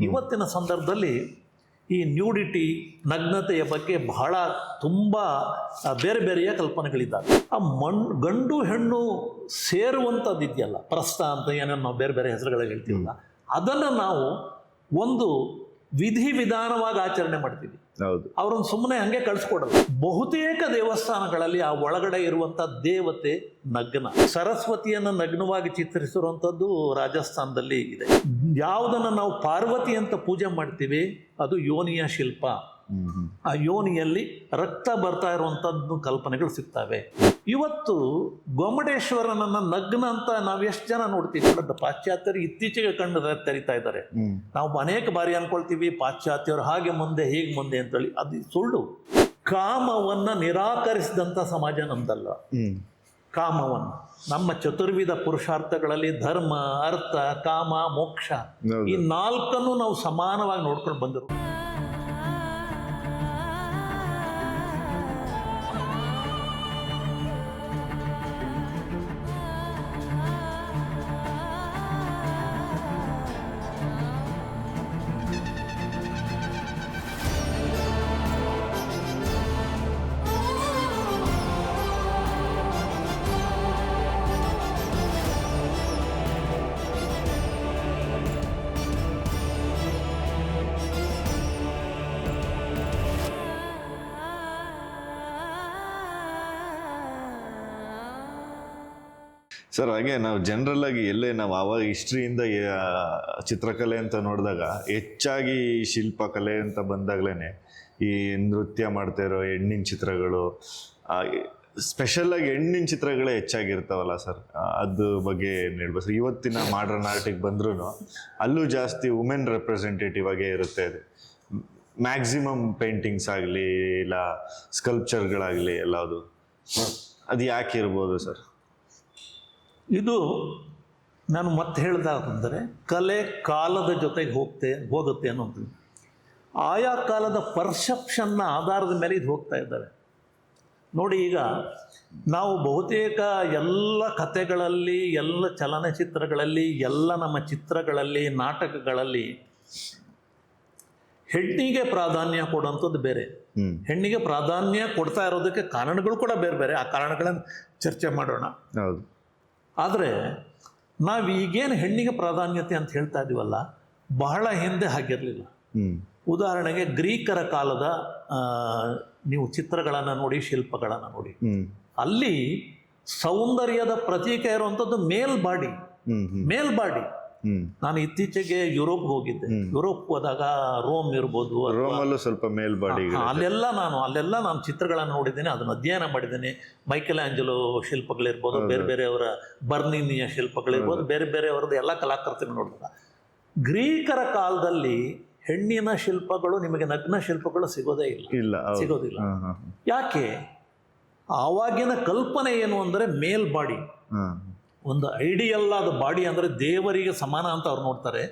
ಇವತ್ತಿನ ಸಂದರ್ಭದಲ್ಲಿ ಈ ನ್ಯೂಡಿಟಿ ನಗ್ನತೆಯ ಬಗ್ಗೆ ಬಹಳ ತುಂಬ ಬೇರೆ ಬೇರೆಯ ಕಲ್ಪನೆಗಳಿದ್ದಾವೆ. ಆ ಮಣ್ ಗಂಡು ಹೆಣ್ಣು ಸೇರುವಂಥದ್ದು ಇದೆಯಲ್ಲ ಪ್ರಸ್ತ ಅಂತ ಏನೇನು ನಾವು ಬೇರೆ ಬೇರೆ ಹೆಸರುಗಳಲ್ಲಿ ಹೇಳ್ತೀವಲ್ಲ ಅದನ್ನು ನಾವು ಒಂದು ವಿಧಿ ವಿಧಾನವಾಗಿ ಆಚರಣೆ ಮಾಡ್ತೀವಿ. ಹೌದು. ಅವ್ರನ್ನ ಸುಮ್ಮನೆ ಹಂಗೆ ಕಳಿಸ್ಕೊಡಲ್ಲ. ಬಹುತೇಕ ದೇವಸ್ಥಾನಗಳಲ್ಲಿ ಆ ಒಳಗಡೆ ಇರುವಂಥ ದೇವತೆ ನಗ್ನ. ಸರಸ್ವತಿಯನ್ನು ನಗ್ನವಾಗಿ ಚಿತ್ರಿಸಿರುವಂಥದ್ದು ರಾಜಸ್ಥಾನದಲ್ಲಿ ಇದೆ. ಯಾವುದನ್ನು ನಾವು ಪಾರ್ವತಿ ಅಂತ ಪೂಜೆ ಮಾಡ್ತೀವಿ ಅದು ಯೋನಿಯ ಶಿಲ್ಪ. ಆ ಯೋನಿಯಲ್ಲಿ ರಕ್ತ ಬರ್ತಾ ಇರುವಂಥದ್ದು ಕಲ್ಪನೆಗಳು ಸಿಗ್ತವೆ. ಇವತ್ತು ಗೊಮಟೇಶ್ವರನನ್ನ ನಗ್ನ ಅಂತ ನಾವು ಎಷ್ಟು ಜನ ನೋಡ್ತೀವಿ ಪಾಶ್ಚಾತ್ಯರು ಇತ್ತೀಚೆಗೆ ಕಂಡು ತೆರಿತಾ ಇದ್ದಾರೆ. ನಾವು ಅನೇಕ ಬಾರಿ ಅನ್ಕೊಳ್ತೀವಿ ಪಾಶ್ಚಾತ್ಯರು ಹಾಗೆ ಮುಂದೆ ಹೀಗೆ ಮುಂದೆ ಅಂತೇಳಿ. ಅದು ಸುಳ್ಳು. ಕಾಮವನ್ನ ನಿರಾಕರಿಸಿದಂಥ ಸಮಾಜ ನಮ್ದಲ್ಲ. ಕಾಮವನ್ನು ನಮ್ಮ ಚತುರ್ವಿಧ ಪುರುಷಾರ್ಥಗಳಲ್ಲಿ ಧರ್ಮ ಅರ್ಥ ಕಾಮ ಮೋಕ್ಷ. ಈ ನಾಲ್ಕನ್ನು ನಾವು ಸಮಾನವಾಗಿ ನೋಡ್ಕೊಂಡು ಬಂದರು ಸರ್ ಹಾಗೆ ನಾವು ಜನರಲ್ ಆಗಿ ಎಲ್ಲೇ ನಾವು ಆವಾಗ ಹಿಸ್ಟ್ರಿಯಿಂದ ಚಿತ್ರಕಲೆ ಅಂತ ನೋಡಿದಾಗ, ಹೆಚ್ಚಾಗಿ ಶಿಲ್ಪಕಲೆ ಅಂತ ಬಂದಾಗ್ಲೇ ಈ ನೃತ್ಯ ಮಾಡ್ತಾ ಇರೋ ಹೆಣ್ಣಿನ ಚಿತ್ರಗಳು ಸ್ಪೆಷಲ್ ಆಗಿ ಹೆಣ್ಣಿನ ಚಿತ್ರಗಳೇ ಹೆಚ್ಚಾಗಿರ್ತಾವಲ್ಲ ಸರ್ ಅದ್ರ ಬಗ್ಗೆ ಏನು ಹೇಳ್ಬೋದು ಸರ್ ಇವತ್ತಿನ ಮಾಡ್ರನ್ ಆರ್ಟಿಗೆ ಬಂದ್ರೂ ಅಲ್ಲೂ ಜಾಸ್ತಿ ವುಮೆನ್ ರೆಪ್ರೆಸೆಂಟೇಟಿವ್ ಆಗೇ ಇರುತ್ತೆ ಅದು. ಮ್ಯಾಕ್ಸಿಮಮ್ ಪೇಂಟಿಂಗ್ಸ್ ಆಗಲಿ, ಇಲ್ಲ ಸ್ಕಲ್ಪ್ಚರ್ಗಳಾಗಲಿ ಎಲ್ಲದು ಅದು ಯಾಕೆ ಇರ್ಬೋದು ಸರ್ ಇದು ನಾನು ಮತ್ತೆ ಹೇಳಿದಾಗಂದರೆ ಕಲೆ ಕಾಲದ ಜೊತೆಗೆ ಹೋಗ್ತೆ ಹೋಗುತ್ತೆ ಅನ್ನೋದು. ಆಯಾ ಕಾಲದ ಪರ್ಸೆಪ್ಷನ್ನ ಆಧಾರದ ಮೇಲೆ ಇದು ಹೋಗ್ತಾ ಇದ್ದಾರೆ. ನೋಡಿ ಈಗ ನಾವು ಬಹುತೇಕ ಎಲ್ಲ ಕಥೆಗಳಲ್ಲಿ ಎಲ್ಲ ಚಲನಚಿತ್ರಗಳಲ್ಲಿ ಎಲ್ಲ ನಮ್ಮ ಚಿತ್ರಗಳಲ್ಲಿ ನಾಟಕಗಳಲ್ಲಿ ಹೆಣ್ಣಿಗೆ ಪ್ರಾಧಾನ್ಯ ಕೊಡುವಂಥದ್ದು ಬೇರೆ. ಹೆಣ್ಣಿಗೆ ಪ್ರಾಧಾನ್ಯ ಕೊಡ್ತಾ ಇರೋದಕ್ಕೆ ಕಾರಣಗಳು ಕೂಡ ಬೇರೆ ಬೇರೆ. ಆ ಕಾರಣಗಳನ್ನು ಚರ್ಚೆ ಮಾಡೋಣ. ಹೌದು. ಆದರೆ ನಾವು ಈಗೇನು ಹೆಣ್ಣಿಗೆ ಪ್ರಾಧಾನ್ಯತೆ ಅಂತ ಹೇಳ್ತಾ ಇದೀವಲ್ಲ ಬಹಳ ಹಿಂದೆ ಹಾಗಿರಲಿಲ್ಲ ಉದಾಹರಣೆಗೆ ಗ್ರೀಕರ ಕಾಲದ ನೀವು ಚಿತ್ರಗಳನ್ನು ನೋಡಿ ಶಿಲ್ಪಗಳನ್ನು ನೋಡಿ. ಅಲ್ಲಿ ಸೌಂದರ್ಯದ ಪ್ರತೀಕ ಇರುವಂಥದ್ದು ಮೇಲ್ ಬಾಡಿ ಮೇಲ್ ಬಾಡಿ ನಾನು ಇತ್ತೀಚೆಗೆ ಯುರೋಪ್ ಹೋಗಿದ್ದೆ. ಯುರೋಪ್ ಹೋದಾಗ ರೋಮ್ ಇರ್ಬೋದು ರೋಮಲ್ಲೂ ಸ್ವಲ್ಪ ಮೇಲ್ಬಾಡಿ ಅಲ್ಲೆಲ್ಲ ನಾನು ಅಲ್ಲೆಲ್ಲ ನಾನು ಚಿತ್ರಗಳನ್ನು ನೋಡಿದ್ದೇನೆ ಅದನ್ನು ಅಧ್ಯಯನ ಮಾಡಿದ್ದೇನೆ. ಮೈಕೆಲ್ ಆಂಜಲೋ ಶಿಲ್ಪಗಳಿರ್ಬೋದು ಬೇರೆ ಬೇರೆಯವರ ಬರ್ನಿನಿಯ ಶಿಲ್ಪಗಳಿರ್ಬೋದು ಬೇರೆ ಬೇರೆಯವರದ್ದು ಎಲ್ಲ ಕಲಾಕೃತಿಗಳು ನೋಡಿದಾಗ ಗ್ರೀಕರ ಕಾಲದಲ್ಲಿ ಹೆಣ್ಣಿನ ಶಿಲ್ಪಗಳು ನಿಮಗೆ ನಗ್ನ ಶಿಲ್ಪಗಳು ಸಿಗೋದೇ ಇಲ್ಲ. ಇಲ್ಲ ಸಿಗೋದಿಲ್ಲ. ಯಾಕೆ? ಆವಾಗಿನ ಕಲ್ಪನೆ ಏನು ಅಂದರೆ ಮೇಲ್ ಬಾಡಿ ಹಾ. ಒಂದು ಐಡಿಯಲ್ ಆದ ಬಾಡಿ ಅಂದರೆ ದೇವರಿಗೆ ಸಮಾನ ಅಂತ ಅವ್ರು ನೋಡ್ತಾರೆ.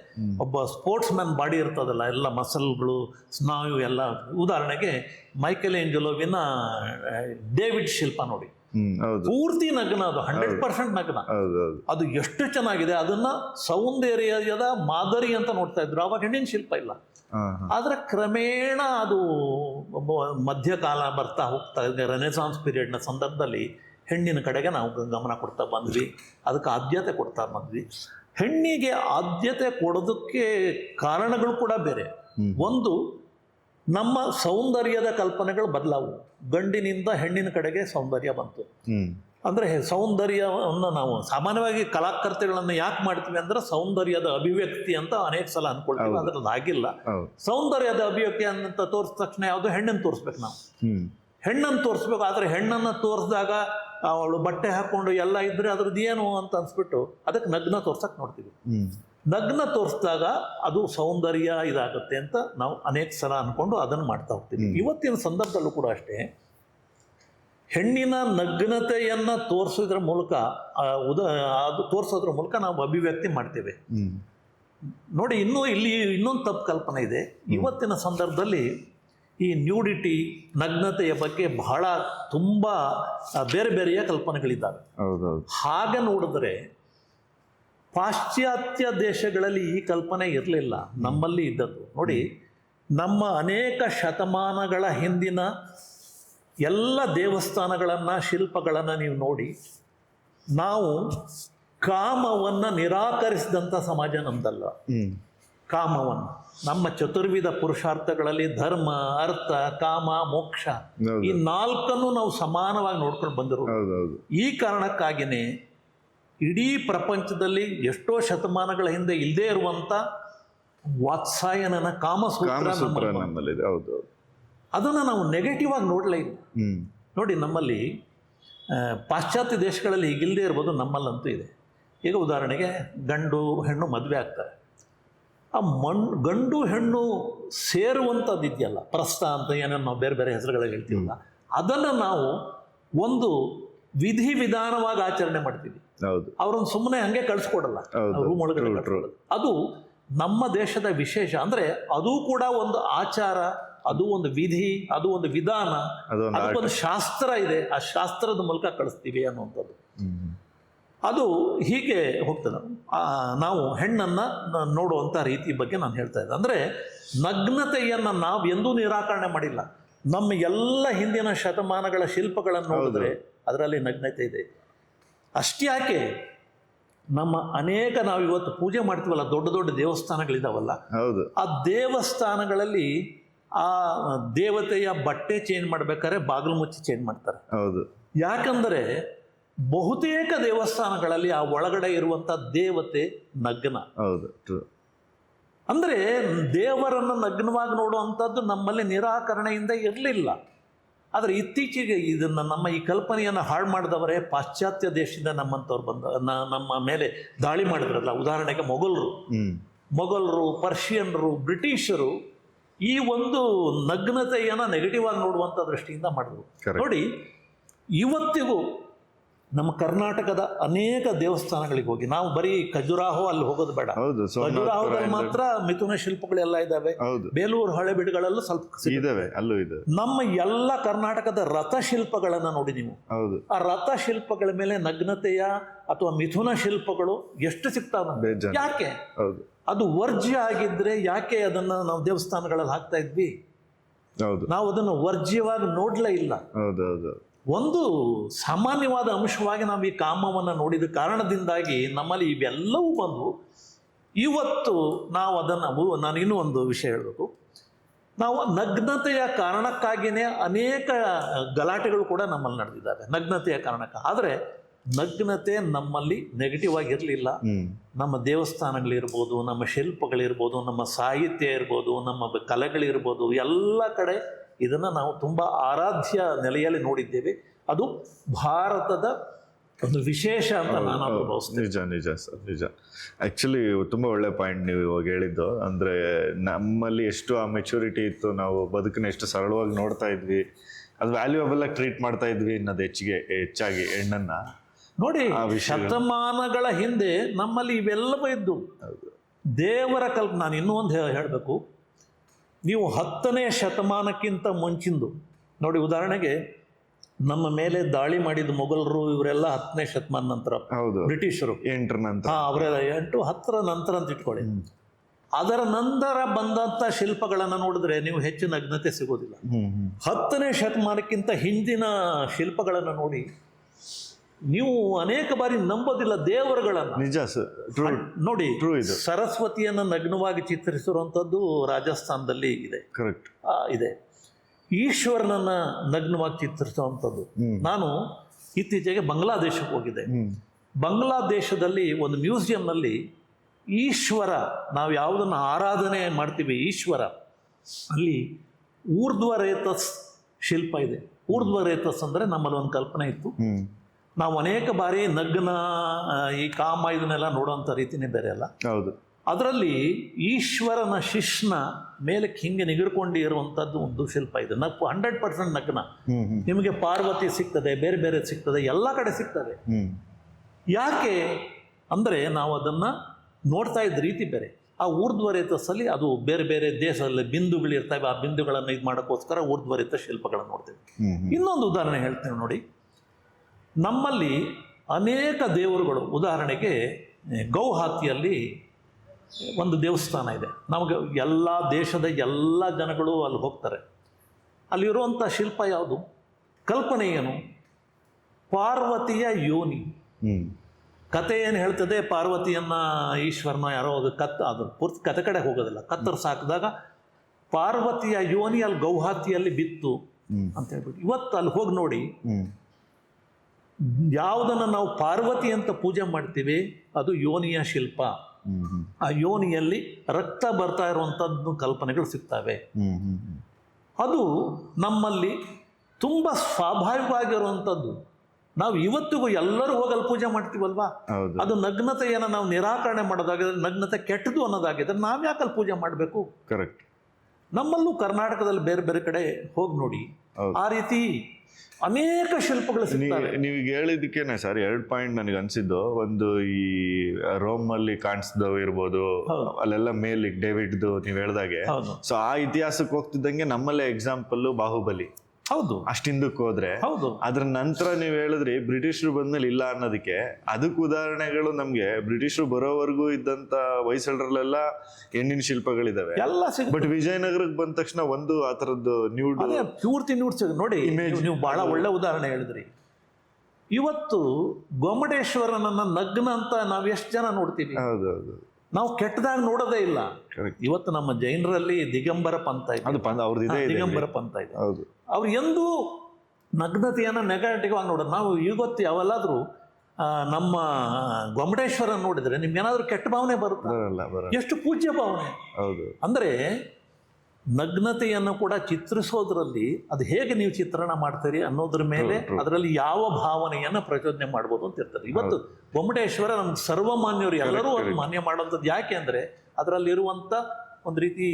ಒಬ್ಬ ಸ್ಪೋರ್ಟ್ಸ್ ಮ್ಯಾನ್ ಬಾಡಿ ಇರ್ತದಲ್ಲ ಎಲ್ಲ ಮಸಲ್ಗಳು ಸ್ನಾಯು ಎಲ್ಲ. ಉದಾಹರಣೆಗೆ ಮೈಕೆಲ್ ಏಂಜಲೋವಿನ ಡೇವಿಡ್ ಶಿಲ್ಪ ನೋಡಿ. ಪೂರ್ತಿ ನಗ್ನ ಅದು ಹಂಡ್ರೆಡ್ ಪರ್ಸೆಂಟ್ ನಗ್ನ. ಅದು ಎಷ್ಟು ಚೆನ್ನಾಗಿದೆ ಅದನ್ನ ಸೌಂದರ್ಯದ ಮಾದರಿ ಅಂತ ನೋಡ್ತಾ ಇದ್ರು. ಅವಾಗ ಹೆಣ್ಣಿನ ಶಿಲ್ಪ ಇಲ್ಲ. ಆದರೆ ಕ್ರಮೇಣ ಅದು ಒಬ್ಬ ಮಧ್ಯಕಾಲ ಬರ್ತಾ ಹೋಗ್ತಾ ಇದೆ ರೆನೆಸಾನ್ಸ್ ಪೀರಿಯಡ್ನ ಸಂದರ್ಭದಲ್ಲಿ. ಹೆಣ್ಣಿನ ಕಡೆಗೆ ನಾವು ಗಮನ ಕೊಡ್ತಾ ಬಂದ್ವಿ. ಅದಕ್ಕೆ ಆದ್ಯತೆ ಕೊಡ್ತಾ ಬಂದ್ವಿ. ಹೆಣ್ಣಿಗೆ ಆದ್ಯತೆ ಕೊಡೋದಕ್ಕೆ ಕಾರಣಗಳು ಕೂಡ ಬೇರೆ. ಒಂದು ನಮ್ಮ ಸೌಂದರ್ಯದ ಕಲ್ಪನೆಗಳು ಬದಲಾವು. ಗಂಡಿನಿಂದ ಹೆಣ್ಣಿನ ಕಡೆಗೆ ಸೌಂದರ್ಯ ಬಂತು. ಅಂದ್ರೆ ಸೌಂದರ್ಯವನ್ನು ನಾವು ಸಾಮಾನ್ಯವಾಗಿ ಕಲಾಕೃತಿಗಳನ್ನು ಯಾಕೆ ಮಾಡ್ತೀವಿ ಅಂದ್ರೆ ಸೌಂದರ್ಯದ ಅಭಿವ್ಯಕ್ತಿ ಅಂತ ಅನೇಕ ಸಲ ಅನ್ಕೊಳ್ತೀವಿ. ಅದರಲ್ಲಿ ಅದು ಆಗಿಲ್ಲ ಸೌಂದರ್ಯದ ಅಭಿವ್ಯಕ್ತಿ ಅಂತ ತೋರಿಸಿದ ತಕ್ಷಣ ಯಾವುದು ಹೆಣ್ಣನ್ನು ತೋರಿಸ್ಬೇಕು ನಾವು. ಹೆಣ್ಣನ್ನು ತೋರಿಸ್ಬೇಕು. ಆದರೆ ಹೆಣ್ಣನ್ನು ತೋರಿಸಿದಾಗ ಅವಳು ಬಟ್ಟೆ ಹಾಕ್ಕೊಂಡು ಎಲ್ಲ ಇದ್ರೆ ಅದ್ರದ್ದು ಏನು ಅಂತ ಅನ್ಸ್ಬಿಟ್ಟು ಅದಕ್ಕೆ ನಗ್ನ ತೋರ್ಸಕ್ಕೆ ನೋಡ್ತೀವಿ. ನಗ್ನ ತೋರಿಸಿದಾಗ ಅದು ಸೌಂದರ್ಯ ಇದಾಗುತ್ತೆ ಅಂತ ನಾವು ಅನೇಕ ಸಲ ಅಂದ್ಕೊಂಡು ಅದನ್ನು ಮಾಡ್ತಾ ಹೋಗ್ತೀವಿ. ಇವತ್ತಿನ ಸಂದರ್ಭದಲ್ಲೂ ಕೂಡ ಅಷ್ಟೇ. ಹೆಣ್ಣಿನ ನಗ್ನತೆಯನ್ನು ತೋರಿಸೋದ್ರ ಮೂಲಕ ಉದ ಅದು ತೋರಿಸೋದ್ರ ಮೂಲಕ ನಾವು ಅಭಿವ್ಯಕ್ತಿ ಮಾಡ್ತೇವೆ. ನೋಡಿ ಇನ್ನೂ ಇಲ್ಲಿ ಇನ್ನೊಂದು ತಪ್ಪು ಕಲ್ಪನೆ ಇದೆ. ಇವತ್ತಿನ ಸಂದರ್ಭದಲ್ಲಿ ಈ ನ್ಯೂಡಿಟಿ ನಗ್ನತೆಯ ಬಗ್ಗೆ ಬಹಳ ತುಂಬ ಬೇರೆ ಬೇರೆಯ ಕಲ್ಪನೆಗಳಿದ್ದಾವೆ. ಹಾಗೆ ನೋಡಿದ್ರೆ ಪಾಶ್ಚಾತ್ಯ ದೇಶಗಳಲ್ಲಿ ಈ ಕಲ್ಪನೆ ಇರಲಿಲ್ಲ ನಮ್ಮಲ್ಲಿ ಇದ್ದದ್ದು. ನೋಡಿ ನಮ್ಮ ಅನೇಕ ಶತಮಾನಗಳ ಹಿಂದಿನ ಎಲ್ಲ ದೇವಸ್ಥಾನಗಳನ್ನು ಶಿಲ್ಪಗಳನ್ನು ನೀವು ನೋಡಿ ನಾವು ಕಾಮವನ್ನು ನಿರಾಕರಿಸಿದಂಥ ಸಮಾಜ ನಮ್ದಲ್ಲ. ಕಾಮವನ್ನು ನಮ್ಮ ಚತುರ್ವಿಧ ಪುರುಷಾರ್ಥಗಳಲ್ಲಿ ಧರ್ಮ ಅರ್ಥ ಕಾಮ ಮೋಕ್ಷ ಈ ನಾಲ್ಕನ್ನು ನಾವು ಸಮಾನವಾಗಿ ನೋಡ್ಕೊಂಡು ಬಂದರು ಈ ಕಾರಣಕ್ಕಾಗಿಯೇ ಇಡೀ ಪ್ರಪಂಚದಲ್ಲಿ ಎಷ್ಟೋ ಶತಮಾನಗಳ ಹಿಂದೆ ಇಲ್ಲದೇ ಇರುವಂಥ ವಾತ್ಸಾಯನನ ಕಾಮಸೂತ್ರ ಅದನ್ನು ನಾವು ನೆಗೆಟಿವ್ ಆಗಿ ನೋಡಲೇ ಇಲ್ಲ. ನೋಡಿ ನಮ್ಮಲ್ಲಿ ಪಾಶ್ಚಾತ್ಯ ದೇಶಗಳಲ್ಲಿ ಹೀಗಿಲ್ಲದೆ ಇರ್ಬೋದು ನಮ್ಮಲ್ಲಂತೂ ಇದೆ. ಈಗ ಉದಾಹರಣೆಗೆ ಗಂಡು ಹೆಣ್ಣು ಮದುವೆ ಆಗ್ತಾರೆ. ಆ ಮಣ್ ಗಂಡು ಹೆಣ್ಣು ಸೇರುವಂಥದ್ದು ಇದೆಯಲ್ಲ ಪ್ರಸ್ಥ ಅಂತ ಏನೇನು ನಾವು ಬೇರೆ ಬೇರೆ ಹೆಸರುಗಳಲ್ಲಿ ಹೇಳ್ತೀವಲ್ಲ. ಅದನ್ನು ನಾವು ಒಂದು ವಿಧಿ ವಿಧಾನವಾಗಿ ಆಚರಣೆ ಮಾಡ್ತೀವಿ. ಅವ್ರನ್ನ ಸುಮ್ಮನೆ ಹಂಗೆ ಕಳಿಸ್ಕೊಡಲ್ಲ. ರೂಮ್ ಒಳಗಡೆ. ಅದು ನಮ್ಮ ದೇಶದ ವಿಶೇಷ. ಅಂದರೆ ಅದು ಕೂಡ ಒಂದು ಆಚಾರ ಅದು ಒಂದು ವಿಧಿ ಅದು ಒಂದು ವಿಧಾನ ಅದಕ್ಕೊಂದು ಶಾಸ್ತ್ರ ಇದೆ. ಆ ಶಾಸ್ತ್ರದ ಮೂಲಕ ಕಳಿಸ್ತೀವಿ ಅನ್ನುವಂಥದ್ದು. ಅದು ಹೀಗೆ ಹೋಗ್ತದೆ. ನಾವು ಹೆಣ್ಣನ್ನು ನೋಡುವಂಥ ರೀತಿ ಬಗ್ಗೆ ನಾನು ಹೇಳ್ತಾ ಇದ್ದೆ. ಅಂದರೆ ನಗ್ನತೆಯನ್ನು ನಾವು ಎಂದೂ ನಿರಾಕರಣೆ ಮಾಡಿಲ್ಲ. ನಮ್ಮ ಎಲ್ಲ ಹಿಂದಿನ ಶತಮಾನಗಳ ಶಿಲ್ಪಗಳನ್ನು ನೋಡಿದ್ರೆ ಅದರಲ್ಲಿ ನಗ್ನತೆ ಇದೆ. ಅಷ್ಟ್ಯಾಕೆ ನಮ್ಮ ಅನೇಕ ನಾವು ಇವತ್ತು ಪೂಜೆ ಮಾಡ್ತೀವಲ್ಲ ದೊಡ್ಡ ದೊಡ್ಡ ದೇವಸ್ಥಾನಗಳಿದಾವಲ್ಲ. ಹೌದು. ಆ ದೇವಸ್ಥಾನಗಳಲ್ಲಿ ಆ ದೇವತೆಯ ಬಟ್ಟೆ ಚೇಂಜ್ ಮಾಡ್ಬೇಕಾದ್ರೆ ಬಾಗಿಲು ಮುಚ್ಚಿ ಚೇಂಜ್ ಮಾಡ್ತಾರೆ. ಹೌದು. ಯಾಕಂದರೆ ಬಹುತೇಕ ದೇವಸ್ಥಾನಗಳಲ್ಲಿ ಆ ಒಳಗಡೆ ಇರುವಂಥ ದೇವತೆ ನಗ್ನ. ಹೌದು ಅಂದ್ರೆ ದೇವರನ್ನು ನಗ್ನವಾಗಿ ನೋಡುವಂಥದ್ದು ನಮ್ಮಲ್ಲಿ ನಿರಾಕರಣೆಯಿಂದ ಇರಲಿಲ್ಲ. ಆದರೆ ಇತ್ತೀಚೆಗೆ ಇದನ್ನು ನಮ್ಮ ಈ ಕಲ್ಪನೆಯನ್ನು ಹಾಳು ಮಾಡಿದವರೇ ಪಾಶ್ಚಾತ್ಯ ದೇಶದಿಂದ ನಮ್ಮಂಥವ್ರು ಬಂದ ನಮ್ಮ ಮೇಲೆ ದಾಳಿ ಮಾಡಿದ್ರಲ್ಲ ಉದಾಹರಣೆಗೆ ಮೊಘಲರು. ಮೊಘಲರು ಪರ್ಷಿಯನ್ರು ಬ್ರಿಟಿಷರು ಈ ಒಂದು ನಗ್ನತೆಯನ್ನು ನೆಗೆಟಿವ್ ಆಗಿ ನೋಡುವಂಥ ದೃಷ್ಟಿಯಿಂದ ಮಾಡಿದ್ರು. ನೋಡಿ ಇವತ್ತಿಗೂ ನಮ್ಮ ಕರ್ನಾಟಕದ ಅನೇಕ ದೇವಸ್ಥಾನಗಳಿಗೆ ಹೋಗಿ ನಾವು ಬರೀ ಖಜುರಾಹೋ ಅಲ್ಲಿ ಹೋಗೋದು ಬೇಡ. ಹೌದು ಖಜುರಾಹೋದಲ್ಲಿ ಮಾತ್ರ ಮಿಥುನ ಶಿಲ್ಪಗಳೆಲ್ಲ ಇದ್ದಾವೆ ಹೌದು. ಬೇಲೂರು ಹಳೆಬೀಡುಗಳಲ್ಲೂ ಸ್ವಲ್ಪ. ಇದಾವೆ ಅಲ್ಲೂ ಇದೆ ನಮ್ಮ ಎಲ್ಲ ಕರ್ನಾಟಕದ ರಥಶಿಲ್ಪಗಳನ್ನು ನೋಡಿ ನೀವು. ಹೌದು. ಆ ರಥಶಿಲ್ಪಗಳ ಮೇಲೆ ನಗ್ನತೆಯ ಅಥವಾ ಮಿಥುನ ಶಿಲ್ಪಗಳು ಎಷ್ಟು ಸಿಗ್ತಾವ? ಯಾಕೆ? ಅದು ವರ್ಜ್ಯ ಆಗಿದ್ರೆ ಯಾಕೆ ಅದನ್ನ ನಾವು ದೇವಸ್ಥಾನಗಳಲ್ಲಿ ಹಾಕ್ತಾ ಇದ್ವಿ? ಹೌದು. ನಾವು ಅದನ್ನು ವರ್ಜ್ಯವಾಗಿ ನೋಡ್ಲೇ ಇಲ್ಲ. ಹೌದು ಹೌದು. ಒಂದು ಸಾಮಾನ್ಯವಾದ ಅಂಶವಾಗಿ ನಾವು ಈ ಕಾಮವನ್ನು ನೋಡಿದ ಕಾರಣದಿಂದಾಗಿ ನಮ್ಮಲ್ಲಿ ಇವೆಲ್ಲವೂ ಬಂದು ಇವತ್ತು ನಾವು ಅದನ್ನು ನಾನು ಇನ್ನೂ ಒಂದು ವಿಷಯ ಹೇಳಬೇಕು. ನಾವು ನಗ್ನತೆಯ ಕಾರಣಕ್ಕಾಗಿಯೇ ಅನೇಕ ಗಲಾಟೆಗಳು ಕೂಡ ನಮ್ಮಲ್ಲಿ ನಡೆದಿದ್ದಾವೆ. ನಗ್ನತೆಯ ಕಾರಣಕ್ಕೆ. ಆದರೆ ನಗ್ನತೆ ನಮ್ಮಲ್ಲಿ ನೆಗೆಟಿವ್ ಆಗಿರಲಿಲ್ಲ. ನಮ್ಮ ದೇವಸ್ಥಾನಗಳಿರ್ಬೋದು ನಮ್ಮ ಶಿಲ್ಪಗಳಿರ್ಬೋದು ನಮ್ಮ ಸಾಹಿತ್ಯ ಇರ್ಬೋದು ನಮ್ಮ ಕಲೆಗಳಿರ್ಬೋದು ಎಲ್ಲ ಕಡೆ ಇದನ್ನು ನಾವು ತುಂಬ ಆರಾಧ್ಯ ನೆಲೆಯಲ್ಲಿ ನೋಡಿದ್ದೇವೆ. ಅದು ಭಾರತದ ಒಂದು ವಿಶೇಷ ಅಂತ ನಾನು ನಿಜ ನಿಜ ಸರ್ ನಿಜ. ಆ್ಯಕ್ಚುಲಿ ತುಂಬ ಒಳ್ಳೆ ಪಾಯಿಂಟ್ ನೀವು ಇವಾಗ ಹೇಳಿದ್ದು. ಅಂದರೆ ನಮ್ಮಲ್ಲಿ ಎಷ್ಟು ಆ ಮೆಚುರಿಟಿ ಇತ್ತು ನಾವು ಬದುಕನ್ನ ಎಷ್ಟು ಸರಳವಾಗಿ ನೋಡ್ತಾ ಇದ್ವಿ ಅದು ವ್ಯಾಲ್ಯೂಯಬಲ್ ಆಗಿ ಟ್ರೀಟ್ ಮಾಡ್ತಾ ಇದ್ವಿ ಅನ್ನೋದು ಹೆಚ್ಚಿಗೆ ಹೆಚ್ಚಾಗಿ ಹೆಣ್ಣನ್ನ. ನೋಡಿ. ಶತಮಾನಗಳ ಹಿಂದೆ ನಮ್ಮಲ್ಲಿ ಇವೆಲ್ಲವೂ ಇದ್ದು ದೇವರ ಕಲ್ಪ ನಾನು ಇನ್ನೂ ಒಂದು ಹೇಳಬೇಕು. ನೀವು ಹತ್ತನೇ ಶತಮಾನಕ್ಕಿಂತ ಮುಂಚಿಂದು ನೋಡಿ ಉದಾಹರಣೆಗೆ ನಮ್ಮ ಮೇಲೆ ದಾಳಿ ಮಾಡಿದ ಮೊಘಲರು ಇವರೆಲ್ಲ ಹತ್ತನೇ ಶತಮಾನ ನಂತರ ಹೌದು. ಬ್ರಿಟಿಷರು. ಎಂಟರ ನಂತರ. ಹಾ ಅವರೆಲ್ಲ ಎಂಟು ಹತ್ತರ ನಂತರ ಅಂತ ಇಟ್ಕೊಳ್ಳಿ. ಅದರ ನಂತರ ಬಂದಂಥ ಶಿಲ್ಪಗಳನ್ನು ನೋಡಿದ್ರೆ ನೀವು ಹೆಚ್ಚಿನ ನಗ್ನತೆ ಸಿಗೋದಿಲ್ಲ. ಹತ್ತನೇ ಶತಮಾನಕ್ಕಿಂತ ಹಿಂದಿನ ಶಿಲ್ಪಗಳನ್ನು ನೋಡಿ ನೀವು ಅನೇಕ ಬಾರಿ ನಂಬೋದಿಲ್ಲ ದೇವರುಗಳನ್ನು. ನಿಜ ಸರ್ ನೋಡಿ ಟ್ರೂ ಇದು. ಸರಸ್ವತಿಯನ್ನು ನಗ್ನವಾಗಿ ಚಿತ್ರಿಸಿರುವಂಥದ್ದು ರಾಜಸ್ಥಾನದಲ್ಲಿ ಇದೆ. ಕರೆಕ್ಟ್ ಇದೆ. ಈಶ್ವರನನ್ನ ನಗ್ನವಾಗಿ ಚಿತ್ರಿಸುವಂಥದ್ದು ನಾನು ಇತ್ತೀಚೆಗೆ ಬಾಂಗ್ಲಾದೇಶಕ್ಕೆ ಹೋಗಿದ್ದೆ. ಬಾಂಗ್ಲಾದೇಶದಲ್ಲಿ ಒಂದು ಮ್ಯೂಸಿಯಂನಲ್ಲಿ ಈಶ್ವರ ನಾವು ಯಾವುದನ್ನು ಆರಾಧನೆ ಮಾಡ್ತೀವಿ ಈಶ್ವರ ಅಲ್ಲಿ ಊರ್ಧ್ವರೇತಸ್ ಶಿಲ್ಪ ಇದೆ. ಊರ್ಧ್ವರೇತಸ್ ಅಂದರೆ ನಮ್ಮಲ್ಲಿ ಒಂದು ಕಲ್ಪನೆ ಇತ್ತು. ನಾವು ಅನೇಕ ಬಾರಿ ನಗ್ನ ಈ ಕಾಮ ಇದನ್ನೆಲ್ಲ ನೋಡೋವಂಥ ರೀತಿನೇ ಬೇರೆ ಅಲ್ಲ. ಹೌದು. ಅದರಲ್ಲಿ ಈಶ್ವರನ ಶಿಷ್ಣ ಮೇಲಕ್ಕೆ ಹಿಂಗೆ ನಿಗರ್ಕೊಂಡು ಇರುವಂಥದ್ದು ಒಂದು ಶಿಲ್ಪ ಇದೆ. ನಕ್ಕು ಹಂಡ್ರೆಡ್ ಪರ್ಸೆಂಟ್ ನಗ್ನ. ನಿಮಗೆ ಪಾರ್ವತಿ ಸಿಗ್ತದೆ ಬೇರೆ ಬೇರೆ ಸಿಗ್ತದೆ ಎಲ್ಲ ಕಡೆ ಸಿಗ್ತದೆ ಯಾಕೆ? ಅಂದರೆ ನಾವು ಅದನ್ನು ನೋಡ್ತಾ ಇದ್ದ ರೀತಿ ಬೇರೆ. ಆ ಊರ್ಧ್ವರೇತಸ್ಸಲ್ಲಿ ಅದು ಬೇರೆ ಬೇರೆ ದೇಶದಲ್ಲಿ ಬಿಂದುಗಳಿರ್ತವೆ ಆ ಬಿಂದುಗಳನ್ನು ಇದು ಮಾಡೋಕ್ಕೋಸ್ಕರ ಊರ್ಧ್ವರೇತ ಶಿಲ್ಪಗಳನ್ನು ನೋಡ್ತೇವೆ. ಇನ್ನೊಂದು ಉದಾಹರಣೆ ಹೇಳ್ತೇವೆ ನೋಡಿ. ನಮ್ಮಲ್ಲಿ ಅನೇಕ ದೇವರುಗಳು ಉದಾಹರಣೆಗೆ ಗೌಹಾತಿಯಲ್ಲಿ ಒಂದು ದೇವಸ್ಥಾನ ಇದೆ. ನಮಗೆ ಎಲ್ಲ ದೇಶದ ಎಲ್ಲ ಜನಗಳು ಅಲ್ಲಿ ಹೋಗ್ತಾರೆ. ಅಲ್ಲಿರುವಂಥ ಶಿಲ್ಪ ಯಾವುದು? ಕಲ್ಪನೆ ಏನು? ಪಾರ್ವತಿಯ ಯೋನಿ. ಕತೆ ಏನು ಹೇಳ್ತದೆ? ಪಾರ್ವತಿಯನ್ನ ಈಶ್ವರನ ಯಾರೋ ಅದು ಕತ್ ಅದು ಪೂರ್ತಿ ಕತೆ ಕಡೆ ಹೋಗೋದಿಲ್ಲ. ಕತ್ತರು ಸಾಕಿದಾಗ ಪಾರ್ವತಿಯ ಯೋನಿ ಅಲ್ಲಿ ಗೌಹಾತಿಯಲ್ಲಿ ಬಿತ್ತು ಅಂತ ಹೇಳ್ಬಿಟ್ಟು. ಇವತ್ತು ಅಲ್ಲಿ ಹೋಗಿ ನೋಡಿ ಯಾವುದನ್ನು ನಾವು ಪಾರ್ವತಿ ಅಂತ ಪೂಜೆ ಮಾಡ್ತೀವಿ ಅದು ಯೋನಿಯ ಶಿಲ್ಪ. ಆ ಯೋನಿಯಲ್ಲಿ ರಕ್ತ ಬರ್ತಾ ಇರುವಂಥದ್ದು ಕಲ್ಪನೆಗಳು ಸಿಗ್ತವೆ. ಅದು ನಮ್ಮಲ್ಲಿ ತುಂಬ ಸ್ವಾಭಾವಿಕವಾಗಿರುವಂಥದ್ದು ನಾವು ಇವತ್ತಿಗೂ ಎಲ್ಲರೂ ಹೋಗಲ್ಲಿ ಪೂಜೆ ಮಾಡ್ತೀವಲ್ವಾ? ಅದು ನಗ್ನತೆಯನ್ನು ನಾವು ನಿರಾಕರಣೆ ಮಾಡೋದಾಗಿದ್ರೆ ನಗ್ನತೆ ಕೆಟ್ಟದು ಅನ್ನೋದಾಗಿದ್ರೆ ನಾವು ಯಾಕೆ ಅಲ್ಲಿ ಪೂಜೆ ಮಾಡಬೇಕು? ಕರೆಕ್ಟ್ ನಮ್ಮಲ್ಲೂ ಕರ್ನಾಟಕದಲ್ಲಿ ಬೇರೆ ಬೇರೆ ಕಡೆ ಹೋಗಿ ನೋಡಿ. ಆ ರೀತಿ ಅನೇಕ ಶಿಲ್ಪಗಳು ನೀವು ಹೇಳಿದಕ್ಕೇನೆ ಸರ್ ಎರಡು ಪಾಯಿಂಟ್ ನನಗೆ ಅನ್ಸಿದ್ದು. ಒಂದು ಈ ರೋಮ್ ಅಲ್ಲಿ ಕಾಣಿಸ್ದವ್ ಇರ್ಬೋದು. ಅಲ್ಲೆಲ್ಲ ಮೇಲಿಗೆ ಡೇವಿಡ್ದು ನೀವು ಹೇಳ್ದಾಗೆ. ಸೊ ಆ ಇತಿಹಾಸಕ್ಕೆ ಹೋಗ್ತಿದ್ದಂಗೆ ನಮ್ಮಲ್ಲೇ ಎಕ್ಸಾಂಪಲ್ ಬಾಹುಬಲಿ. ಹೌದು. ಅಷ್ಟಿಂದಕ್ಕೆ ಹೋದ್ರೆ ಹೌದು. ಅದ್ರ ನಂತರ ನೀವು ಹೇಳಿದ್ರಿ ಬ್ರಿಟಿಷರು ಬಂದ್ಮೇಲೆ ಇಲ್ಲ ಅನ್ನೋದಕ್ಕೆ. ಅದಕ್ಕೆ ಉದಾಹರಣೆಗಳು ನಮ್ಗೆ. ಬ್ರಿಟಿಷರು ಬರೋವರೆಗೂ ಇದ್ದಂತ ಹೊಯ್ಸಳರಲ್ಲೆಲ್ಲ ಹೆಣ್ಣಿನ ಶಿಲ್ಪಗಳಿದಾವೆ. ಎಲ್ಲ ಸಿಗ್ ಬಟ್ ವಿಜಯನಗರಕ್ಕೆ ಬಂದ ತಕ್ಷಣ ಒಂದು ಆ ಥರದ್ದು ನ್ಯೂಡ್ ಪೂರ್ತಿ ನ್ಯೂಡ್ಸ್ ನೋಡಿ ಇಮೇಜ್ ನೀವು- ಬಹಳ ಒಳ್ಳೆ ಉದಾಹರಣೆ ಹೇಳಿದ್ರಿ. ಇವತ್ತು ಗೊಮ್ಮಟೇಶ್ವರನನ್ನ ನಗ್ನ ಅಂತ ನಾವು ಎಷ್ಟು ಜನ ನೋಡ್ತೀವಿ? ಹೌದೌದು. ಹೌದು ನಾವು ಕೆಟ್ಟದಾಗ ನೋಡೋದೇ ಇಲ್ಲ. ಇವತ್ತು ನಮ್ಮ ಜೈನರಲ್ಲಿ ದಿಗಂಬರ ಪಂಥ ಇದೆ. ದಿಗಂಬರ ಪಂಥ ಇದೆ. ಹೌದು. ಅವ್ರು ಎಂದೂ ನಗ್ನತೆಯನ್ನು ನೆಗೆಟಿವ್ ಆಗಿ ನೋಡೋದು. ನಾವು ಇವತ್ತು ಯಾವಲ್ಲಾದರೂ ನಮ್ಮ ಗೊಮ್ಮಟೇಶ್ವರ ನೋಡಿದ್ರೆ ನಿಮ್ಗೇನಾದ್ರೂ ಕೆಟ್ಟ ಭಾವನೆ ಬರುತ್ತೆ? ಎಷ್ಟು ಪೂಜ್ಯ ಭಾವನೆ. ಹೌದು. ಅಂದರೆ ನಗ್ನತೆಯನ್ನು ಕೂಡ ಚಿತ್ರಿಸೋದ್ರಲ್ಲಿ ಅದು ಹೇಗೆ ನೀವು ಚಿತ್ರಣ ಮಾಡ್ತೀರಿ ಅನ್ನೋದ್ರ ಮೇಲೆ. ಅದರಲ್ಲಿ ಯಾವ ಭಾವನೆಯನ್ನು ಪ್ರಚೋದನೆ ಮಾಡ್ಬೋದು ಅಂತ ಇರ್ತದೆ. ಇವತ್ತು ಬೊಮ್ಮಡೇಶ್ವರ ನಮ್ಗೆ ಸರ್ವಮಾನ್ಯರು ಎಲ್ಲರೂ ಅದು ಮಾನ್ಯ ಮಾಡೋಂಥದ್ದು ಯಾಕೆ ಅಂದರೆ ಅದರಲ್ಲಿರುವಂಥ ಒಂದು ರೀತಿ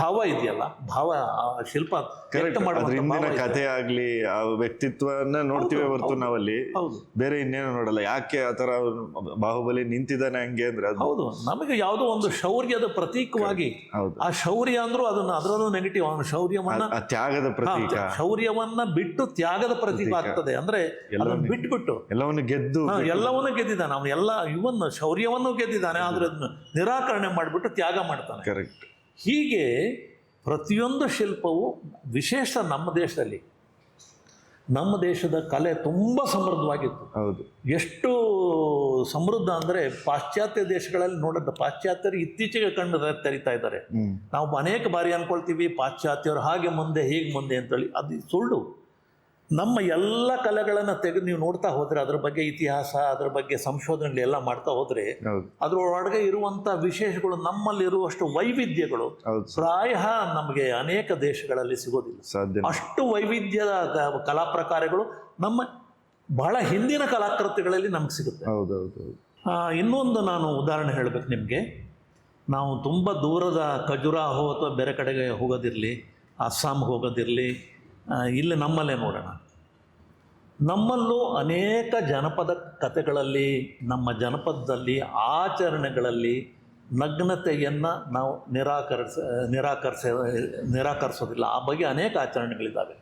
ಭಾವ ಇದೆಯಲ್ಲ ಭಾವ ಶಿಲ್ಪ ಕಥೆ ಆಗ್ಲಿ ಆ ವ್ಯಕ್ತಿತ್ವನ ನೋಡ್ತೀವಿ ಹೊರತು. ನಾವಲ್ಲಿ. ಬೇರೆ ಇನ್ನೇನು ನೋಡಲ್ಲ. ಯಾಕೆ ಆತರ ಬಾಹುಬಲಿ ನಿಂತಿದ್ದಾನೆ ಹಂಗೆ ಅಂದ್ರೆ ಅದು ಹೌದು. ನಮಗೆ ಯಾವುದೋ ಒಂದು ಶೌರ್ಯದ ಪ್ರತೀಕವಾಗಿ ಆ ಶೌರ್ಯ ಅಂದ್ರೂ ಅದನ್ನ ಅದರಲ್ಲೂ ನೆಗೆಟಿವ್ ಅವನು ಶೌರ್ಯವನ್ನ ಆ ತ್ಯಾಗದ ಪ್ರತೀಕ. ಶೌರ್ಯವನ್ನ ಬಿಟ್ಟು ತ್ಯಾಗದ ಪ್ರತೀಕ ಆಗ್ತದೆ. ಅಂದ್ರೆ ಅದನ್ನ ಬಿಟ್ಬಿಟ್ಟು. ಎಲ್ಲವನ್ನು ಗೆದ್ದು ಎಲ್ಲವನ್ನು ಗೆದ್ದಿದ್ದಾನೆ. ಅವನು ಎಲ್ಲ ಇವನ್ ಶೌರ್ಯವನ್ನು ಗೆದ್ದಿದ್ದಾನೆ. ಆದ್ರೆ ಅದನ್ನ ನಿರಾಕರಣೆ ಮಾಡಿಬಿಟ್ಟು ತ್ಯಾಗ ಮಾಡ್ತಾನೆ. ಕರೆಕ್ಟ್ ಹೀಗೆ ಪ್ರತಿಯೊಂದು ಶಿಲ್ಪವು ವಿಶೇಷ ನಮ್ಮ ದೇಶದಲ್ಲಿ. ನಮ್ಮ ದೇಶದ ಕಲೆ ತುಂಬ ಸಮೃದ್ಧವಾಗಿತ್ತು. ಹೌದು. ಎಷ್ಟು ಸಮೃದ್ಧ ಅಂದರೆ ಪಾಶ್ಚಾತ್ಯ ದೇಶಗಳಲ್ಲಿ ನೋಡಿದ ಪಾಶ್ಚಾತ್ಯರು ಇತ್ತೀಚೆಗೆ ಕಂಡು ತೆರಿತಾ ಇದ್ದಾರೆ. ನಾವು ಅನೇಕ ಬಾರಿ ಅನ್ಕೊಳ್ತೀವಿ ಪಾಶ್ಚಾತ್ಯರು ಹಾಗೆ ಮುಂದೆ ಹೀಗೆ ಮುಂದೆ ಅಂತೇಳಿ. ಅದು ಸುಳ್ಳು. ನಮ್ಮ ಎಲ್ಲ ಕಲೆಗಳನ್ನು ತೆಗೆದು ನೀವು ನೋಡ್ತಾ ಹೋದರೆ ಅದ್ರ ಬಗ್ಗೆ ಇತಿಹಾಸ ಅದರ ಬಗ್ಗೆ ಸಂಶೋಧನೆಗಳು ಎಲ್ಲ ಮಾಡ್ತಾ ಹೋದರೆ ಹೌದು. ಅದರೊಳಗೆ ಇರುವಂಥ ವಿಶೇಷಗಳು ನಮ್ಮಲ್ಲಿರುವಷ್ಟು ವೈವಿಧ್ಯಗಳು ಪ್ರಾಯ ನಮಗೆ ಅನೇಕ ದೇಶಗಳಲ್ಲಿ ಸಿಗೋದಿಲ್ಲ. ಸಾಧ್ಯ ಅಷ್ಟು ವೈವಿಧ್ಯದ ಕಲಾ ಪ್ರಕಾರಗಳು ನಮ್ಮ ಬಹಳ ಹಿಂದಿನ ಕಲಾಕೃತಿಗಳಲ್ಲಿ ನಮ್ಗೆ ಸಿಗುತ್ತೆ. ಇನ್ನೊಂದು ನಾನು ಉದಾಹರಣೆ ಹೇಳಬೇಕು ನಿಮಗೆ. ನಾವು ತುಂಬ ದೂರದ ಖಜುರಾಹೋ ಅಥವಾ ಬೇರೆ ಕಡೆಗೆ ಹೋಗೋದಿರಲಿ ಅಸ್ಸಾಂಗೆ ಹೋಗೋದಿರಲಿ ಇಲ್ಲಿ ನಮ್ಮಲ್ಲೇ ನೋಡೋಣ. ನಮ್ಮಲ್ಲೂ ಅನೇಕ ಜನಪದ ಕಥೆಗಳಲ್ಲಿ, ನಮ್ಮ ಜನಪದದಲ್ಲಿ, ಆಚರಣೆಗಳಲ್ಲಿ ನಗ್ನತೆಯನ್ನು ನಾವು ನಿರಾಕರಿಸ ನಿರಾಕರಿಸ, ನಿರಾಕರಿಸೋದಿಲ್ಲ. ಆ ಬಗ್ಗೆ ಅನೇಕ ಆಚರಣೆಗಳಿದ್ದಾವೆ.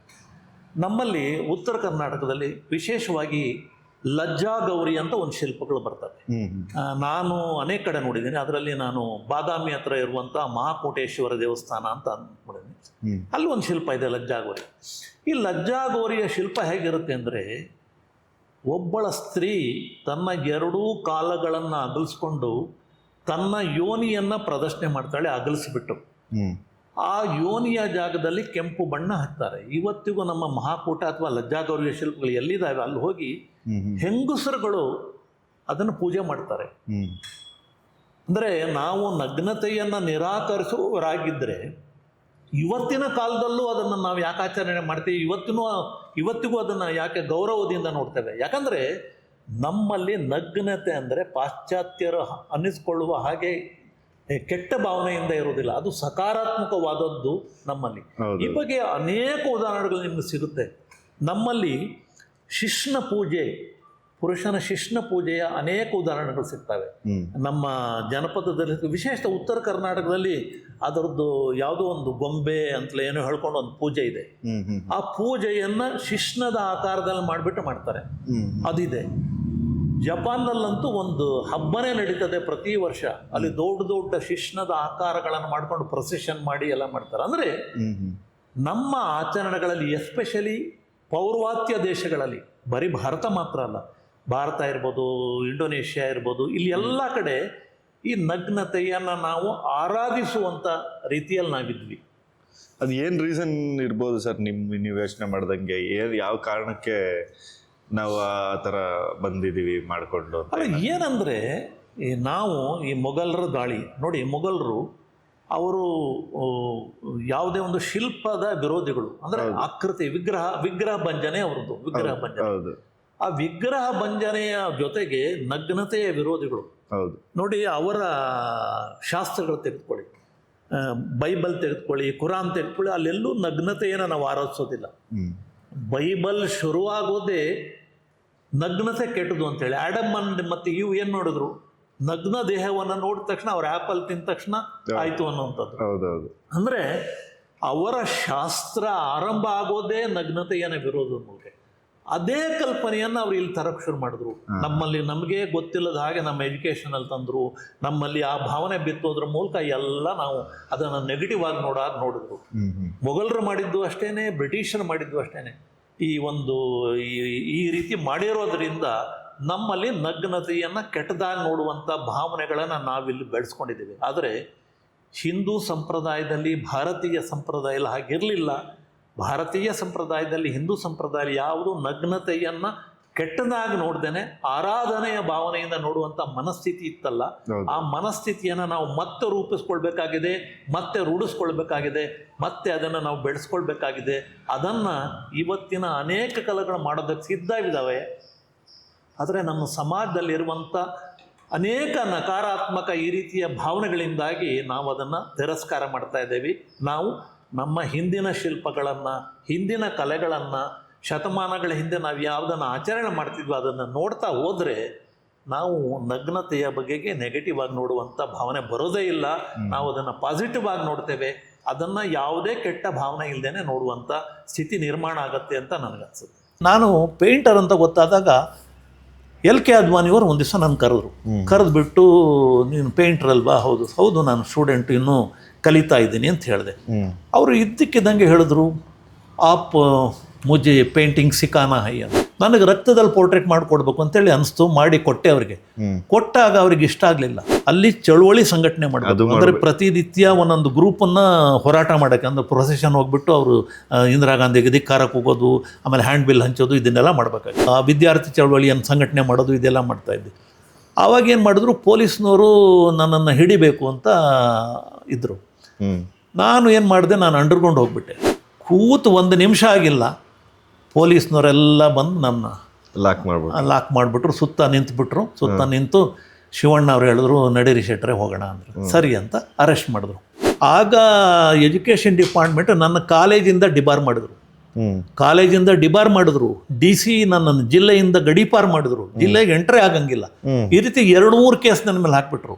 ನಮ್ಮಲ್ಲಿ ಉತ್ತರ ಕರ್ನಾಟಕದಲ್ಲಿ ವಿಶೇಷವಾಗಿ ಲಜ್ಜಾ ಗೌರಿ ಅಂತ ಒಂದು ಶಿಲ್ಪಗಳು ಬರ್ತವೆ. ನಾನು ಅನೇಕ ಕಡೆ ನೋಡಿದ್ದೀನಿ. ಅದರಲ್ಲಿ ನಾನು ಬಾದಾಮಿ ಹತ್ರ ಇರುವಂಥ ಮಹಾಕೋಟೇಶ್ವರ ದೇವಸ್ಥಾನ ಅಂತ ನೋಡಿದ್ದೀನಿ. ಹ್ಮ್. ಅಲ್ಲಿ ಒಂದು ಶಿಲ್ಪ ಇದೆ ಲಜ್ಜಾ ಗೌರಿ. ಈ ಲಜ್ಜಾ ಗೌರಿಯ ಶಿಲ್ಪ ಹೇಗಿರುತ್ತೆ ಅಂದರೆ ಒಬ್ಬಳ ಸ್ತ್ರೀ ತನ್ನ ಎರಡೂ ಕಾಲಗಳನ್ನು ಅಗಲಿಸ್ಕೊಂಡು ತನ್ನ ಯೋನಿಯನ್ನು ಪ್ರದರ್ಶನೆ ಮಾಡ್ತಾಳೆ ಅಗಲಿಸಿಬಿಟ್ಟು. ಆ ಯೋನಿಯ ಜಾಗದಲ್ಲಿ ಕೆಂಪು ಬಣ್ಣ ಹಾಕ್ತಾರೆ ಇವತ್ತಿಗೂ ನಮ್ಮ ಮಹಾಕೂಟ ಅಥವಾ ಲಜ್ಜಾಗೌರಿಯ ಶಿಲ್ಪಗಳು ಎಲ್ಲಿದ್ದಾವೆ? ಅಲ್ಲಿ ಹೋಗಿ ಹೆಂಗುಸರುಗಳು ಅದನ್ನು ಪೂಜೆ ಮಾಡ್ತಾರೆ. ಅಂದರೆ ನಾವು ನಗ್ನತೆಯನ್ನು ನಿರಾಕರಿಸುವವರಾಗಿದ್ದರೆ ಇವತ್ತಿನ ಕಾಲದಲ್ಲೂ ಅದನ್ನು ನಾವು ಯಾಕೆ ಆಚರಣೆ ಮಾಡ್ತೀವಿ? ಇವತ್ತಿನೂ ಇವತ್ತಿಗೂ ಅದನ್ನು ಯಾಕೆ ಗೌರವದಿಂದ ನೋಡ್ತೇವೆ? ಯಾಕಂದರೆ ನಮ್ಮಲ್ಲಿ ನಗ್ನತೆ ಅಂದರೆ ಪಾಶ್ಚಾತ್ಯರು ಅನ್ನಿಸ್ಕೊಳ್ಳುವ ಹಾಗೆ ಕೆಟ್ಟ ಭಾವನೆಯಿಂದ ಇರುವುದಿಲ್ಲ. ಅದು ಸಕಾರಾತ್ಮಕವಾದದ್ದು ನಮ್ಮಲ್ಲಿ. ಈ ಬಗ್ಗೆ ಅನೇಕ ಉದಾಹರಣೆಗಳು ನಿಮಗೆ ಸಿಗುತ್ತೆ. ನಮ್ಮಲ್ಲಿ ಶಿಷ್ಣ ಪೂಜೆ ಪುರುಷನ ಶಿಷ್ಣ ಪೂಜೆಯ ಅನೇಕ ಉದಾಹರಣೆಗಳು ಸಿಗ್ತವೆ. ನಮ್ಮ ಜನಪದದಲ್ಲಿ ವಿಶೇಷ ಉತ್ತರ ಕರ್ನಾಟಕದಲ್ಲಿ ಅದರದ್ದು ಯಾವುದೋ ಒಂದು ಗೊಂಬೆ ಅಂತಲೇ ಏನೋ ಹೇಳ್ಕೊಂಡು ಒಂದು ಪೂಜೆ ಇದೆ. ಆ ಪೂಜೆಯನ್ನು ಶಿಷ್ಣದ ಆಕಾರದಲ್ಲಿ ಮಾಡಿಬಿಟ್ಟು ಮಾಡ್ತಾರೆ. ಅದಿದೆ. ಜಪಾನ್ನಲ್ಲಂತೂ ಒಂದು ಹಬ್ಬನೇ ನಡೀತದೆ ಪ್ರತಿ ವರ್ಷ. ಅಲ್ಲಿ ದೊಡ್ಡ ದೊಡ್ಡ ಶಿಷ್ಣದ ಆಕಾರಗಳನ್ನು ಮಾಡ್ಕೊಂಡು ಪ್ರೊಸೆಷನ್ ಮಾಡಿ ಎಲ್ಲ ಮಾಡ್ತಾರೆ. ಅಂದರೆ ನಮ್ಮ ಆಚರಣೆಗಳಲ್ಲಿ ಎಸ್ಪೆಷಲಿ ಪೌರ್ವಾತ್ಯ ದೇಶಗಳಲ್ಲಿ ಬರೀ ಭಾರತ ಮಾತ್ರ ಅಲ್ಲ ಭಾರತ ಇರ್ಬೋದು ಇಂಡೋನೇಷ್ಯಾ ಇರ್ಬೋದು ಇಲ್ಲಿ ಎಲ್ಲ ಕಡೆ ಈ ನಗ್ನತೆಯನ್ನು ನಾವು ಆರಾಧಿಸುವಂಥ ರೀತಿಯಲ್ಲಿ ನಾವಿದ್ವಿ. ಅದು ಏನು ರೀಸನ್ ಇರ್ಬೋದು ಸರ್ ನಿಮ್ಮ ನೀವು ಯೋಚನೆ ಮಾಡ್ದಂಗೆ? ಏನು ಯಾವ ಕಾರಣಕ್ಕೆ ನಾವು ಆ ಥರ ಬಂದಿದ್ದೀವಿ ಮಾಡಿಕೊಂಡು ಅಲ್ಲ ಏನಂದರೆ ಈ ನಾವು ಈ ಮೊಘಲರ ದಾಳಿ ನೋಡಿ ಮೊಘಲರು ಅವರು ಯಾವುದೇ ಒಂದು ಶಿಲ್ಪದ ವಿರೋಧಿಗಳು ಅಂದರೆ ಆಕೃತಿ ವಿಗ್ರಹ ವಿಗ್ರಹ ಭಂಜನೆ ಅವ್ರದ್ದು ವಿಗ್ರಹ ಭಂಜನೆ. ಹೌದು. ಆ ವಿಗ್ರಹ ಭಂಜನೆಯ ಜೊತೆಗೆ ನಗ್ನತೆಯ ವಿರೋಧಿಗಳು. ಹೌದು. ನೋಡಿ ಅವರ ಶಾಸ್ತ್ರಗಳು ತೆಗೆದುಕೊಳ್ಳಿ. ಬೈಬಲ್ ತೆಗೆದುಕೊಳ್ಳಿ ಕುರಾನ್ ತೆಗೆದುಕೊಳ್ಳಿ ಅಲ್ಲೆಲ್ಲೂ ನಗ್ನತೆಯನ್ನು ನಾವು ಆರಾಧಿಸೋದಿಲ್ಲ. ಬೈಬಲ್ ಶುರುವಾಗೋದೇ ನಗ್ನತೆ ಕೆಟ್ಟದು ಅಂತೇಳಿ ಆಡಮ್ ಮತ್ತು ಇವು ಏನ್ ನೋಡಿದ್ರು? ನಗ್ನ ದೇಹವನ್ನು ನೋಡಿದ ತಕ್ಷಣ ಅವ್ರ ಆ್ಯಪಲ್ ತಿಂದ ತಕ್ಷಣ ಆಯ್ತು ಅನ್ನುವಂಥದ್ದು. ಹೌದೌದು. ಅಂದರೆ ಅವರ ಶಾಸ್ತ್ರ ಆರಂಭ ಆಗೋದೇ ಏನೇ ಬಿರೋದು ಮೂಲಕ. ಅದೇ ಕಲ್ಪನೆಯನ್ನು ಅವ್ರು ಇಲ್ಲಿ ತರಕ್ಕೆ ಶುರು ಮಾಡಿದ್ರು. ನಮ್ಮಲ್ಲಿ ನಮಗೆ ಗೊತ್ತಿಲ್ಲದ ಹಾಗೆ ನಮ್ಮ ಎಜುಕೇಷನಲ್ಲಿ ತಂದರು. ನಮ್ಮಲ್ಲಿ ಆ ಭಾವನೆ ಬಿತ್ತೋದ್ರ ಮೂಲಕ ಎಲ್ಲ ನಾವು ಅದನ್ನು ನೆಗೆಟಿವ್ ಆಗಿ ನೋಡಾಗ ನೋಡಿದ್ರು. ಮೊಘಲರು ಮಾಡಿದ್ದು ಅಷ್ಟೇನೆ ಬ್ರಿಟಿಷರು ಮಾಡಿದ್ದು ಅಷ್ಟೇನೆ. ಈ ಒಂದು ಈ ರೀತಿ ಮಾಡಿರೋದ್ರಿಂದ ನಮ್ಮಲ್ಲಿ ನಗ್ನತೆಯನ್ನು ಕೆಟ್ಟದಾಗಿ ನೋಡುವಂಥ ಭಾವನೆಗಳನ್ನು ನಾವಿಲ್ಲಿ ಬೆಳೆಸ್ಕೊಂಡಿದ್ದೀವಿ. ಆದರೆ ಹಿಂದೂ ಸಂಪ್ರದಾಯದಲ್ಲಿ, ಭಾರತೀಯ ಸಂಪ್ರದಾಯದಲ್ಲಿ ಹಾಗಿರಲಿಲ್ಲ. ಭಾರತೀಯ ಸಂಪ್ರದಾಯದಲ್ಲಿ, ಹಿಂದೂ ಸಂಪ್ರದಾಯ ಯಾವುದು ನಗ್ನತೆಯನ್ನು ಕೆಟ್ಟದಾಗಿ ನೋಡ್ದೇನೆ ಆರಾಧನೆಯ ಭಾವನೆಯಿಂದ ನೋಡುವಂಥ ಮನಸ್ಥಿತಿ ಇತ್ತಲ್ಲ ಆ ಮನಸ್ಥಿತಿಯನ್ನು ನಾವು ಮತ್ತೆ ರೂಪಿಸ್ಕೊಳ್ಬೇಕಾಗಿದೆ ಮತ್ತೆ ರೂಢಿಸ್ಕೊಳ್ಬೇಕಾಗಿದೆ ಮತ್ತೆ ಅದನ್ನು ನಾವು ಬೆಳೆಸ್ಕೊಳ್ಬೇಕಾಗಿದೆ. ಅದನ್ನು ಇವತ್ತಿನ ಅನೇಕ ಕಲೆಗಳು ಮಾಡೋದಕ್ಕೆ ಸಿದ್ಧವಿದ್ದಾವೆ ಆದರೆ ನಮ್ಮ ಸಮಾಜದಲ್ಲಿರುವಂಥ ಅನೇಕ ನಕಾರಾತ್ಮಕ ಈ ರೀತಿಯ ಭಾವನೆಗಳಿಂದಾಗಿ ನಾವು ಅದನ್ನು ತಿರಸ್ಕಾರ ಮಾಡ್ತಾ ಇದ್ದೇವೆ. ನಾವು ನಮ್ಮ ಹಿಂದಿನ ಶಿಲ್ಪಗಳನ್ನು ಹಿಂದಿನ ಕಲೆಗಳನ್ನು ಶತಮಾನಗಳ ಹಿಂದೆ ನಾವು ಯಾವುದನ್ನು ಆಚರಣೆ ಮಾಡ್ತಿದ್ವಿ ಅದನ್ನು ನೋಡ್ತಾ ಹೋದರೆ ನಾವು ನಗ್ನತೆಯ ಬಗೆಗೆ ನೆಗೆಟಿವ್ ಆಗಿ ನೋಡುವಂಥ ಭಾವನೆ ಬರೋದೇ ಇಲ್ಲ. ನಾವು ಅದನ್ನು ಪಾಸಿಟಿವ್ ಆಗಿ ನೋಡ್ತೇವೆ. ಅದನ್ನು ಯಾವುದೇ ಕೆಟ್ಟ ಭಾವನೆ ಇಲ್ಲದೇ ನೋಡುವಂಥ ಸ್ಥಿತಿ ನಿರ್ಮಾಣ ಆಗತ್ತೆ ಅಂತ ನನಗನ್ಸುತ್ತೆ. ನಾನು ಪೇಂಟರ್ ಅಂತ ಗೊತ್ತಾದಾಗ ಎಲ್ ಕೆ ಅದ್ವಾನಿಯವರು ಒಂದು ದಿವಸ ನಾನು ಕರೆದ್ರು. ಕರೆದ್ಬಿಟ್ಟು ನೀನು ಪೇಂಟರ್ ಅಲ್ವಾ? ಹೌದು. ಹೌದು ನಾನು ಸ್ಟೂಡೆಂಟ್ ಇನ್ನೂ ಕಲಿತಾ ಇದ್ದೀನಿ ಅಂತ ಹೇಳಿದೆ. ಅವರು ಇದ್ದಕ್ಕಿದ್ದಂಗೆ ಹೇಳಿದ್ರು. ಆಪ್ ಮುಜೆ ಪೇಂಟಿಂಗ್ ಸಿಕಾನ ಹೈ ಅಂತ ನನಗೆ ರಕ್ತದಲ್ಲಿ ಪೋರ್ಟ್ರೇಟ್ ಮಾಡಿಕೊಡ್ಬೇಕು ಅಂತೇಳಿ ಅನಿಸ್ತು ಮಾಡಿ ಕೊಟ್ಟೆ ಅವರಿಗೆ. ಕೊಟ್ಟಾಗ ಅವ್ರಿಗೆ ಇಷ್ಟ ಆಗಲಿಲ್ಲ. ಅಲ್ಲಿ ಚಳುವಳಿ ಸಂಘಟನೆ ಮಾಡಬೇಕು. ಅಂದರೆ ಪ್ರತಿನಿತ್ಯ ಒಂದೊಂದು ಗ್ರೂಪನ್ನು ಹೋರಾಟ ಮಾಡೋಕ್ಕೆ ಅಂದರೆ ಪ್ರೊಸೆಷನ್ ಹೋಗ್ಬಿಟ್ಟು ಅವರು ಇಂದಿರಾ ಗಾಂಧಿಗೆ ಧಿಕ್ಕಾರಕ್ಕೆ ಹೋಗೋದು ಆಮೇಲೆ ಹ್ಯಾಂಡ್ ಬಿಲ್ ಹಂಚೋದು ಇದನ್ನೆಲ್ಲ ಮಾಡಬೇಕಾಗಿತ್ತು ಆ ವಿದ್ಯಾರ್ಥಿ ಚಳುವಳಿಯನ್ನು ಸಂಘಟನೆ ಮಾಡೋದು ಇದೆಲ್ಲ ಮಾಡ್ತಾ ಇದ್ದೆ. ಆವಾಗ ಏನು ಮಾಡಿದ್ರು ಪೊಲೀಸ್ನವರು ನನ್ನನ್ನು ಹಿಡಿಬೇಕು ಅಂತ ಇದ್ದರು ನಾನು ಏನು ಮಾಡಿದೆ ನಾನು ಅಂಡರ್ಗ್ರೌಂಡ್ ಹೋಗ್ಬಿಟ್ಟೆ. ಕೂತು ಒಂದು ನಿಮಿಷ ಆಗಿಲ್ಲ. ಪೊಲೀಸ್ನವರೆಲ್ಲ ಬಂದು ನನ್ನ ಲಾಕ್ ಮಾಡ್ಬಿಟ್ಟು ಲಾಕ್ ಮಾಡಿಬಿಟ್ರು ಸುತ್ತ ನಿಂತುಬಿಟ್ರು. ಸುತ್ತ ನಿಂತು ಶಿವಣ್ಣ ಅವ್ರು ಹೇಳಿದ್ರು ನಡೀರಿ ಶೆಟ್ರೆ ಹೋಗೋಣ ಅಂದರು. ಸರಿ ಅಂತ ಅರೆಸ್ಟ್ ಮಾಡಿದ್ರು. ಆಗ ಎಜುಕೇಷನ್ ಡಿಪಾರ್ಟ್ಮೆಂಟ್ ನನ್ನ ಕಾಲೇಜಿಂದ ಡಿಬಾರ್ ಮಾಡಿದ್ರು. ಕಾಲೇಜಿಂದ ಡಿಬಾರ್ ಮಾಡಿದ್ರು. ಡಿ ಸಿ ನನ್ನನ್ನು ಜಿಲ್ಲೆಯಿಂದ ಗಡೀಪಾರ್ ಮಾಡಿದ್ರು. ಜಿಲ್ಲೆಗೆ ಎಂಟ್ರೇ ಆಗಂಗಿಲ್ಲ. ಈ ರೀತಿ ಎರಡು ಮೂರು ಕೇಸ್ ನನ್ನ ಮೇಲೆ ಹಾಕ್ಬಿಟ್ರು.